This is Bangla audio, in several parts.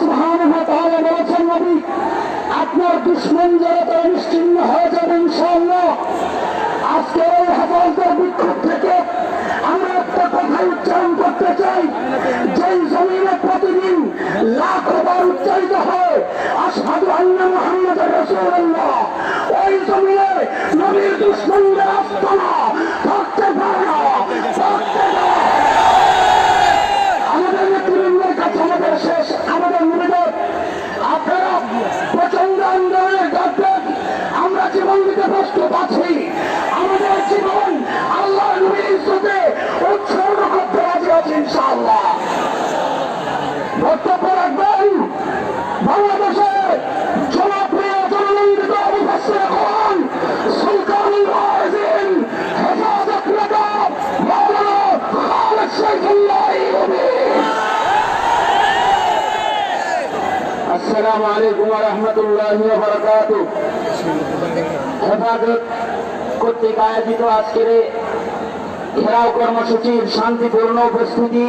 বলেছেন, নবী, আপনার দুশ্মন যারা তারা নিশ্চিন্ন হয়ে যাবে ইনশাল্লাহ আজকে ওই হেফাজতের বিক্ষোভ থেকে আমরা একটা কথা উচ্চারণ করতে চাই। যেই জমিনে প্রতিদিন লাখ বার উচ্চারিত হয় আসাদু আল্লাহ মোহাম্মদ রসুল্লাহ ওই জমিনে নবীর দুশ্মনদের আস্তানা দিতে প্রস্তুত আছি আমাদের জীবন আল্লাহ নবীর ইজ্জতে উৎসর্গ করতে রাজি আছি ইনশাআল্লাহ। বক্তব্য রাখবেন। বাংলাদেশের জনপ্রিয় জননন্দিত বারাকাতুহু। হেফাজত কর্তৃক আয়োজিত আজকের ঘেরাও কর্মসূচির শান্তিপূর্ণ উপস্থিতি।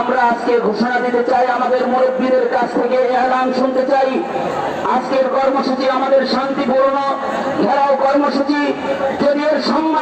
আমরা আজকে ঘোষণা দিতে চাই আমাদের মুরব্বীদের কাছ থেকে, এলান শুনতে চাই। আজকের কর্মসূচি আমাদের শান্তিপূর্ণ ঘেরাও কর্মসূচি। যদি এর সম্মান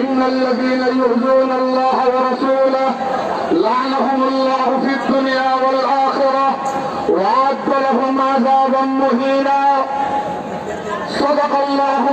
إن الذين يؤذون الله ورسوله لعنهم الله في الدنيا والآخرة وأعد لهم عذابا مهينا. صدق الله